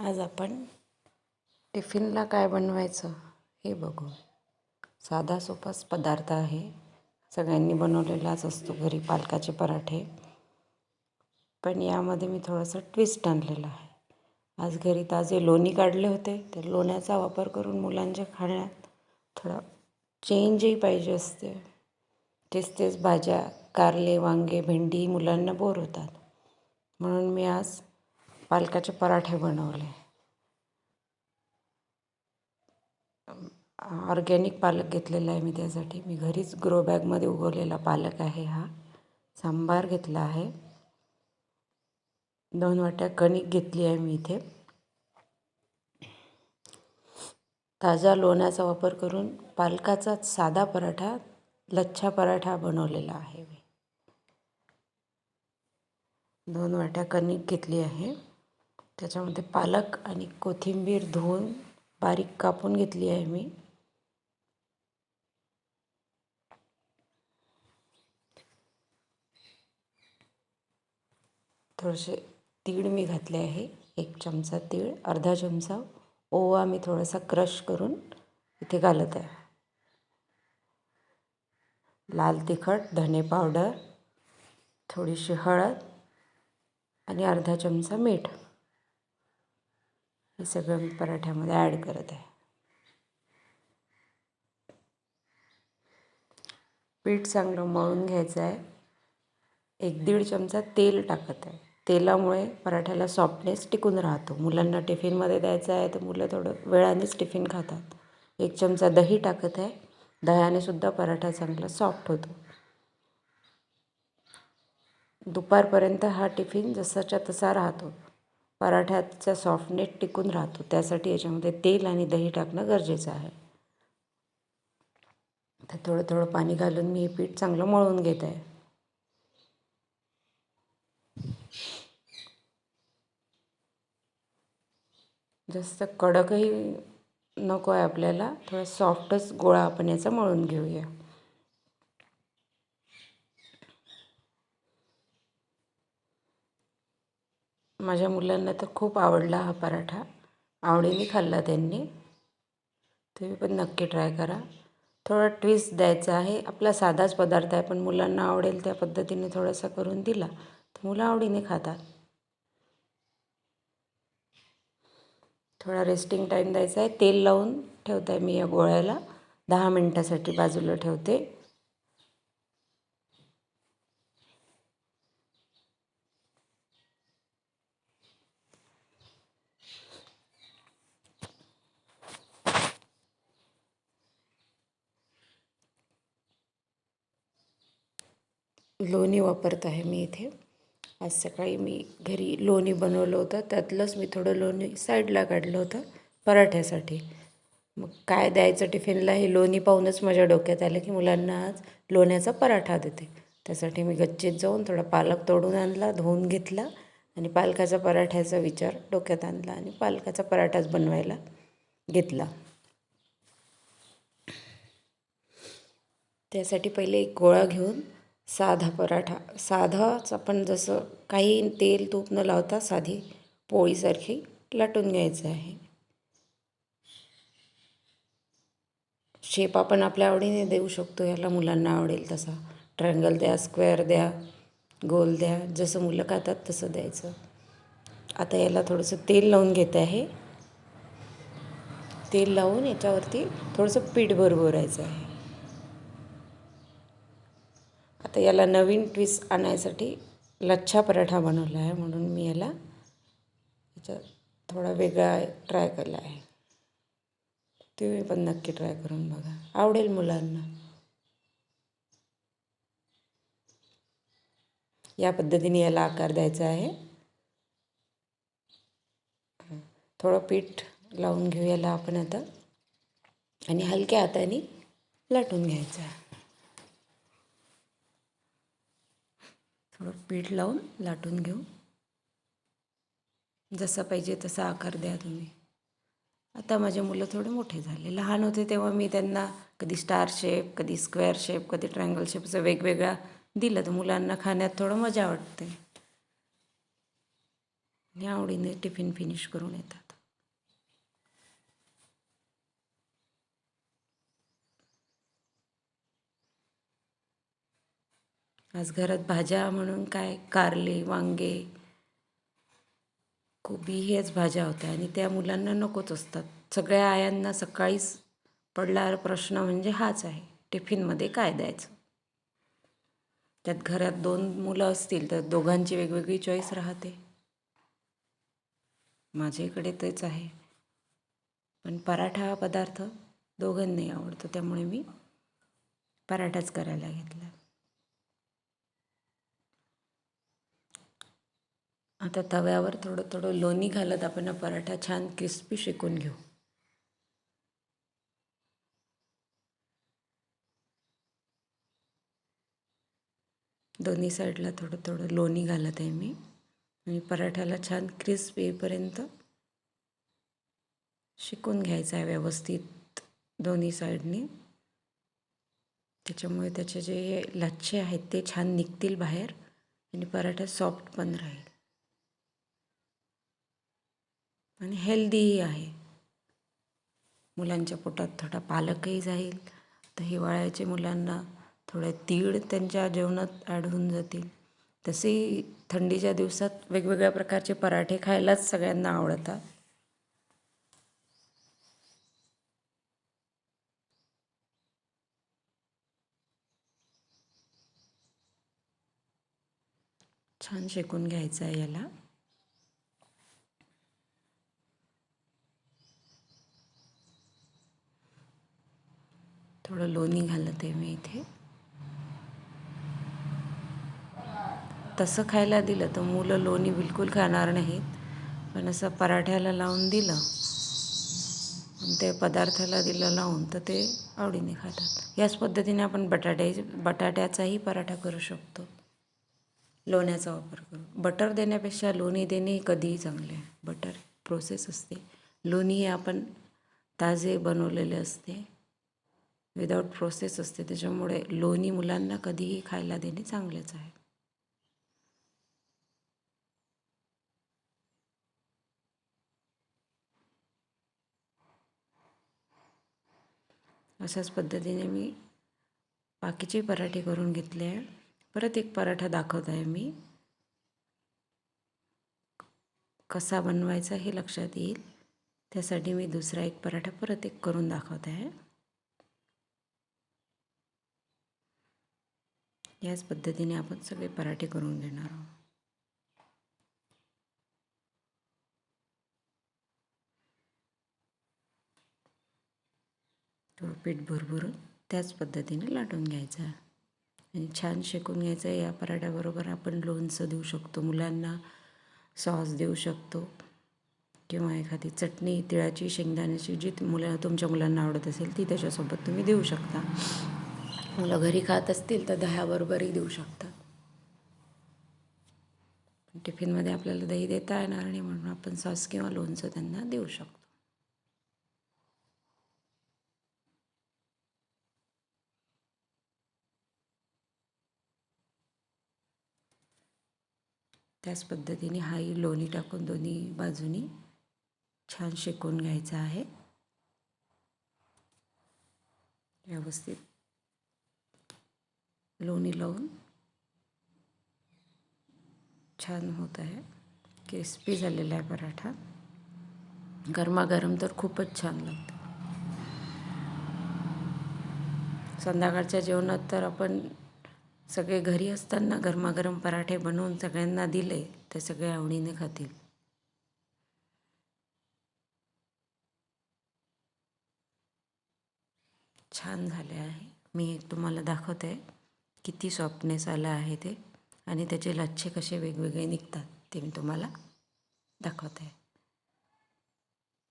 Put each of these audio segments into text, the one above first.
आज आपण टिफिनला काय बनवायचं हे बघू. साधा सोपाच पदार्थ आहे. सगळ्यांनी बनवलेलाच असतो घरी पालकाचे पराठे. पण यामध्ये मी थोडंसं ट्विस्ट आणलेलं आहे. आज घरी ताजे लोणी काढले होते. तर लोण्याचा वापर करून मुलांच्या खाण्यात थोडा चेंजही पाहिजे असते. तेच तेच भाज्या कारले वांगे भेंडी मुलांना बोर होतात. म्हणून मी आज पालकाचे पराठे बनवले. ऑर्गॅनिक पालक घेतलेला आहे मी त्यासाठी. मी घरीच ग्रो बॅगमध्ये उगवलेला पालक आहे हा. सांबार घेतला आहे. दोन वाट्या कणिक घेतली आहे मी इथे. ताजा लोण्याचा वापर करून पालकाचा साधा पराठा लच्छा पराठा बनवलेला आहे मी. दोन वाट्या कणिक घेतली आहे. त्याच्यामध्ये पालक आणि कोथिंबीर धुवून बारीक कापून घेतली आहे मी. थोडेसे तीळ मी घातले आहे. एक चमचा तीळ अर्धा चमचा ओवा मी थोडासा क्रश करून इथे घालत आहे. लाल तिखट धने पावडर थोडीशी हळद आणि अर्धा चमचा मीठ. हे सगळं मी पराठ्यामध्ये ॲड करत आहे. पीठ चांगलं मळून घ्यायचं आहे. एक दीड चमचा तेल टाकत आहे. तेलामुळे पराठ्याला सॉफ्टनेस टिकून राहतो. मुलांना टिफिनमध्ये द्यायचं आहे तर मुलं थोडं वेळानेच टिफिन खातात. एक चमचा दही टाकत आहे. दह्याने सुद्धा पराठा चांगला सॉफ्ट होतो. दुपारपर्यंत हा टिफिन जसाच्या तसा राहतो. पराठ्याचा सॉफ्टनेस टिकून राहतो. त्यासाठी याच्यामध्ये तेल आणि दही टाकणं गरजेचं आहे. तर थोडं थोडं पाणी घालून मी हे पीठ चांगलं मळून घेत आहे. जास्त कडकही नको आहे आपल्याला. थोडा सॉफ्टच गोळा आपण याचा मळून घेऊया. माझ्या मुलांना तर खूप आवडला हा पराठा. आवडीने खाल्ला त्यांनी. तुम्ही पण नक्की ट्राय करा. थोडा ट्विस्ट द्यायचा आहे. आपला साधाच पदार्थ आहे पण मुलांना आवडेल त्या पद्धतीने थोडासा करून दिला तर मुलं आवडीने खातात. थोडा रेस्टिंग टाईम द्यायचा आहे. तेल लावून ठेवत आहे मी या गोळ्याला. दहा मिनटासाठी बाजूला ठेवते. लोणी वापरत आहे मी इथे. आज सकाळी मी घरी लोणी बनवलं होतं. त्यातलंच मी थोडं लोणी साईडला काढलं होतं पराठ्यासाठी. मग काय द्यायचं टिफिनला हे लोणी पाहूनच माझ्या डोक्यात आलं की मुलांना आज लोण्याचा पराठा देते. त्यासाठी मी गच्चीत जाऊन थोडा पालक तोडून आणला धुवून घेतला आणि पालकाचा पराठ्याचा विचार डोक्यात आणला आणि पालकाचा पराठाच बनवायला घेतला. त्यासाठी पहिले एक गोळा घेऊन साधा पराठा. साधाच आपण जसं काही तेल तूप न लावता साधी पोळीसारखी लाटून घ्यायचं आहे. शेप आपण आपल्या आवडीने देऊ शकतो याला मुलांना आवडेल तसा. ट्रँगल द्या स्क्वेअर द्या गोल द्या जसं मुलं खातात तसं द्यायचं. आता याला थोडंसं तेल लावून घेते आहे. तेल लावून याच्यावरती थोडंसं पीठ भरभरायचं आहे. आता याला नवीन ट्विस्ट आणायसाठी लच्छा पराठा बनवला आहे म्हणून मी याला याचा थोडा वेगळा ट्राय केला आहे. तुम्ही पण नक्की ट्राय करून बघा. आवडेल मुलांना. या पद्धतीने याला आकार द्यायचा आहे. थोडं पीठ लावून घेऊ याला आपण आता. आणि हलक्या हाताने लाटून घ्यायचं थोडं पीठ लावून लाटून घेऊ. जसा पाहिजे तसा आकार द्या तुम्ही. आता माझे मुलं थोडे मोठे झाले. लहान होते तेव्हा मी त्यांना कधी स्टार शेप कधी स्क्वेअर शेप कधी ट्रायंगल शेपचं वेगवेगळा दिलं. तर मुलांना खाण्यात थोडं मजा वाटते. आणि आवडीने टिफिन फिनिश करून येतात. आज घरात भाज्या म्हणून काय? कारले वांगे. कोबी हेच भाज्या होत्या आणि त्या मुलांना नकोच असतात. सगळ्या आयांना सकाळीच पडणारा प्रश्न म्हणजे हाच आहे. टिफिनमध्ये काय द्यायचं? त्यात घरात दोन मुलं असतील तर दोघांची वेगवेगळी चॉईस राहते. माझ्याकडे तेच आहे. पण पराठा हा पदार्थ दोघांनाही आवडतो त्यामुळे मी पराठाच करायला घेतला. आता तव्यावर थोडं थोडं लोणी घालत आपण पराठा छान क्रिस्पी शेकून घेऊ. दोन्ही साईडला थोडं थोडं लोणी घालत आहे मी. आणि पराठ्याला छान क्रिस्प येईपर्यंत शिकून घ्यायचं आहे व्यवस्थित दोन्ही साईडने. त्याच्यामुळे त्याचे जे लच्छे आहेत ते छान निघतील बाहेर आणि पराठा सॉफ्ट पण राहील. आणि हेल्दीही आहे. मुलांच्या पोटात थोडा पालकही जाईल. तर हिवाळ्याचे मुलांना थोडे तीळ त्यांच्या जेवणात ॲड होऊन जातील. तसेही थंडीच्या दिवसात वेगवेगळ्या प्रकारचे पराठे खायलाच सगळ्यांना आवडतात. छान शेकून घ्यायचं आहे याला. थोडं लोणी घालत आहे मी इथे. तसं खायला दिलं तर मुलं लोणी बिलकुल खाणार नाहीत. पण असं पराठ्याला लावून दिलं. ते पदार्थाला दिलं लावून तर ते आवडीने खातात. याच पद्धतीने आपण बटाटे बटाट्याचाही पराठा करू शकतो. लोण्याचा वापर करू बटर देण्यापेक्षा लोणी देणे कधीही चांगले आहे. बटर प्रोसेस असते. लोणी हे आपण ताजे बनवलेले असते. विदाऊट प्रोसेस असते. त्याच्यामुळे लोणी मुलांना कधीही खायला देणे चांगलेच आहे. अशाच पद्धतीने मी बाकीचे पराठे करून घेतले आहे. परत एक पराठा दाखवत आहे मी. कसा बनवायचा हे लक्षात येईल. त्यासाठी मी दुसरा एक पराठा परत एक करून दाखवत आहे. याच पद्धतीने आपण सगळे पराठे करून घेणार आहोत. थोडं पीठ भरभरून त्याच पद्धतीने लाटून घ्यायचं आणि छान शेकून घ्यायचं या पराठ्याबरोबर आपण लोणचं देऊ शकतो मुलांना सॉस देऊ शकतो किंवा एखादी चटणी तिळाची शेंगदाण्याची जी मुला तुमच्या मुलांना आवडत असेल ती त्याच्यासोबत तुम्ही देऊ शकता. मुलं घरी खात असतील तर दह्याबरोबरही देऊ शकता टिफिनमध्ये आपल्याला दही देता येणार नाही म्हणून आपण सॉस किंवा लोणचं त्यांना देऊ शकतो. त्याच पद्धतीने हाही लोणी टाकून दोन्ही बाजूनी छान शेकून घ्यायचं आहे. व्यवस्थित लोणी लावून छान होत आहे. क्रिस्पी झालेला आहे पराठा. गरमागरम तर खूपच छान लागतं. संध्याकाळच्या जेवणात तर आपण सगळे घरी असताना गरमागरम पराठे बनवून सगळ्यांना दिले ते सगळे आवडीने खातील. छान झाले आहे. मी एक तुम्हाला दाखवते. किती सॉफ्टनेस आला आहे ते आणि त्याचे लच्छे कसे वेगवेगळे निघतात ते मी तुम्हाला दाखवते.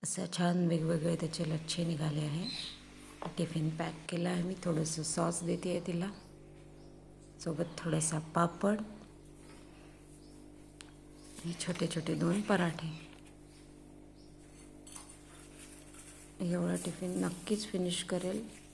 असं छान वेगवेगळे त्याचे लच्छे निघाले आहे. टिफिन पॅक केला आहे मी थोडंसं सॉस देते आहे तिला. सोबत थोडासा पापड. हे छोटे छोटे दोन पराठे. एवढा टिफिन नक्कीच फिनिश करेल.